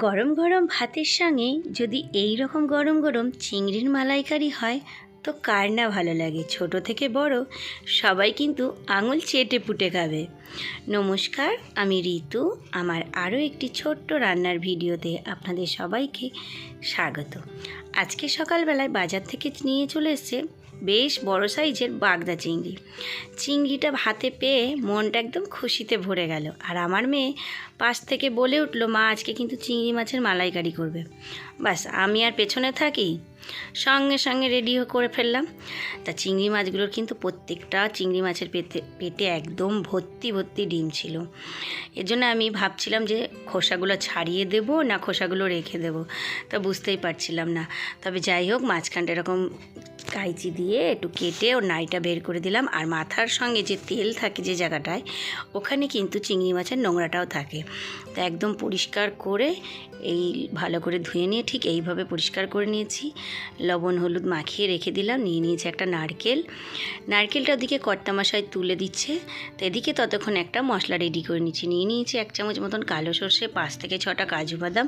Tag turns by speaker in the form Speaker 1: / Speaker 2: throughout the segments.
Speaker 1: গরম গরম ভাতের সঙ্গে যদি এই রকম গরম গরম চিংড়ির মালাইকারি হয়, তো কার না ভালো লাগে? ছোট থেকে বড় সবাই কিন্তু আঙুল চেটে পুটে খাবে। নমস্কার, আমি ঋতু। আমার আরও একটি ছোট্ট রান্নার ভিডিওতে আপনাদের সবাইকে স্বাগত। আজকে সকালবেলায় বাজার থেকে নিয়ে চলে এসছে বেশ বড় সাইজের বাগদা চিংড়ি। চিংড়িটা হাতে পেয়ে মনটা একদম খুশিতে ভরে গেল। আর আমার মেয়ে পাশ থেকে বলে উঠল, মা, আজকে কিন্তু চিংড়ি মাছের মালাইকারি করবে। বাস, আমি আর পেছনে থাকি। সঙ্গে সঙ্গে রেডি করে ফেললাম। তা চিংড়ি মাছগুলোর কিন্তু প্রত্যেকটা চিংড়ি মাছের পেতে, পেটে একদম ভর্তি ভর্তি ডিম ছিল। এর জন্য আমি ভাবছিলাম যে খোসাগুলো ছাড়িয়ে দেব না খোসাগুলো রেখে দেব। তা বুঝতেই পারছিলাম না। তবে যাই হোক, মাঝখানটা এরকম কাইচি দিয়ে একটু কেটে ও নাইটা বের করে দিলাম। আর মাথার সঙ্গে যে তেল থাকে যে জায়গাটায়, ওখানে কিন্তু চিংড়ি মাছের নোংরাটাও থাকে। তা একদম পরিষ্কার করে এই ভালো করে ধুয়ে নিয়ে ঠিক এইভাবে পরিষ্কার করে নিয়েছি। লবণ, হলুদ মাখিয়ে রেখে দিলাম, নিয়ে নিয়েছি একটা নারকেল। নারকেলটা ওদিকে কর্তা মশাই তুলে দিচ্ছে। তো এদিকে ততক্ষণ একটা মশলা রেডি করে নিচ্ছি। নিয়ে নিয়েছি এক চামচ মতন কালো সর্ষে, পাঁচ থেকে ছটা কাজু বাদাম।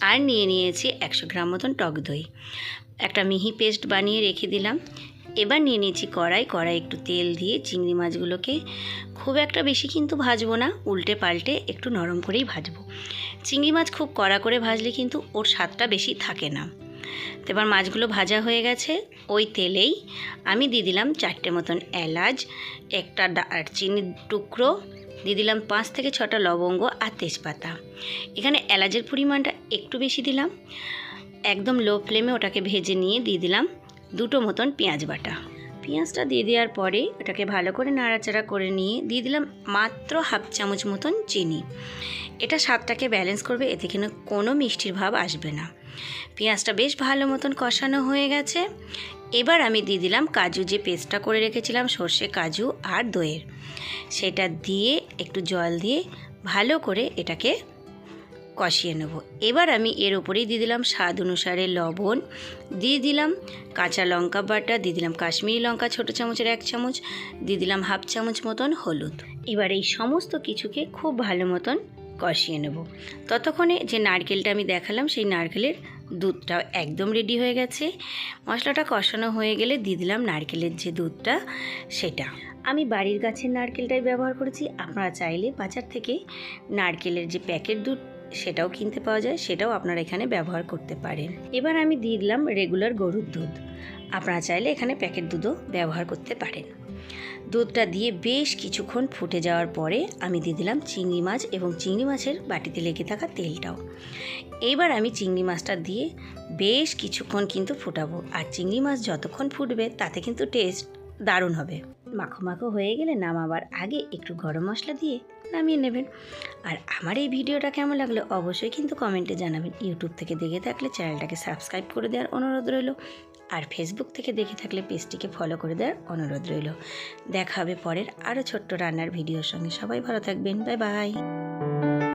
Speaker 1: আর নিয়ে নিয়েছি একশো গ্রাম মতন টক দই। একটা মিহি পেস্ট বানিয়ে রেখে দিলাম। এবার নিয়ে নিয়েছি কড়াই। কড়াই একটু তেল দিয়ে চিংড়ি মাছগুলোকে খুব একটা বেশি কিন্তু ভাজবো না, উল্টে পাল্টে একটু নরম করেই ভাজবো। চিংড়ি মাছ খুব কড়া করে ভাজলে কিন্তু ওর স্বাদটা বেশি থাকে না। তো এবার মাছগুলো ভাজা হয়ে গেছে। ওই তেলেই আমি দিয়ে দিলাম চারটে মতন এলাচ, একটা দারচিনির টুকরো, দিয়ে দিলাম পাঁচ থেকে ছটা লবঙ্গ আর তেজপাতা। এখানে এলাচের পরিমাণটা একটু বেশি দিলাম। একদম লো ফ্লেমে ওটাকে ভেজে নিয়ে দিয়ে দিলাম দুটো মতন পেঁয়াজ বাটা। পেঁয়াজটা দিয়ে দেওয়ার পরে ওটাকে ভালো করে নাড়াচাড়া করে নিয়ে দিয়ে দিলাম মাত্র হাফ চামচ মতন চিনি। এটা স্বাদটাকে ব্যালেন্স করবে, এতে কিন্তু কোনো মিষ্টির ভাব আসবে না। পেঁয়াজটা বেশ ভালো মতন কষানো হয়ে গেছে। এবার আমি দিয়ে দিলাম কাজু, যে পেস্টটা করে রেখেছিলাম, সর্ষে, কাজু আর দইয়ের। সেটা দিয়ে একটু জল দিয়ে ভালো করে এটাকে কষিয়ে নেব। এবার আমি এর উপরেই দিয়ে দিলাম স্বাদ অনুসারে লবণ, দিয়ে দিলাম কাঁচা লঙ্কা বাটা, দিয়ে দিলাম কাশ্মীরি লঙ্কা ছোটো চামচের এক চামচ, দিয়ে দিলাম হাফ চামচ মতন হলুদ। এবার এই সমস্ত কিছুকে খুব ভালো মতন কষিয়ে নেব। ততক্ষণে যে নারকেলটা আমি দেখালাম, সেই নারকেলের দুধটাও একদম রেডি হয়ে গেছে। মশলাটা কষানো হয়ে গেলে দিয়ে দিলাম নারকেলের যে দুধটা, সেটা। আমি বাড়ির গাছের নারকেলটাই ব্যবহার করেছি। আপনারা চাইলে বাজার থেকে নারকেলের যে প্যাকেট দুধ সেটাও কিনতে পাওয়া যায়, সেটাও আপনারা এখানে ব্যবহার করতে পারেন। এবার আমি দিয়ে দিলাম রেগুলার গরুর দুধ। আপনারা চাইলে এখানে প্যাকেট দুধও ব্যবহার করতে পারেন। দুধটা দিয়ে বেশ কিছুক্ষণ ফুটে যাওয়ার পরে আমি দিয়ে দিলাম চিংড়ি মাছ এবং চিংড়ি মাছের বাটিতে লেগে থাকা তেলটাও। এইবার আমি চিংড়ি মাছটা দিয়ে বেশ কিছুক্ষণ কিন্তু ফুটাবো। আর চিংড়ি মাছ যতক্ষণ ফুটবে তাতে কিন্তু টেস্ট দারুণ হবে। মাখো মাখো হয়ে গেলে নামাবার আগে একটু গরম মশলা দিয়ে নামিয়ে নেবেন। আর আমার এই ভিডিওটা কেমন লাগল অবশ্যই কিন্তু কমেন্টে জানাবেন। ইউটিউব থেকে দেখে থাকলে চ্যানেলটাকে সাবস্ক্রাইব করে দেওয়ার অনুরোধ রইল। আর ফেসবুক থেকে দেখে থাকলে পেজটিকে ফলো করে দেওয়ার অনুরোধ রইল। দেখা হবে পরের আরও ছোট্ট রান্নার ভিডিওর সঙ্গে। সবাই ভালো থাকবেন। Bye bye.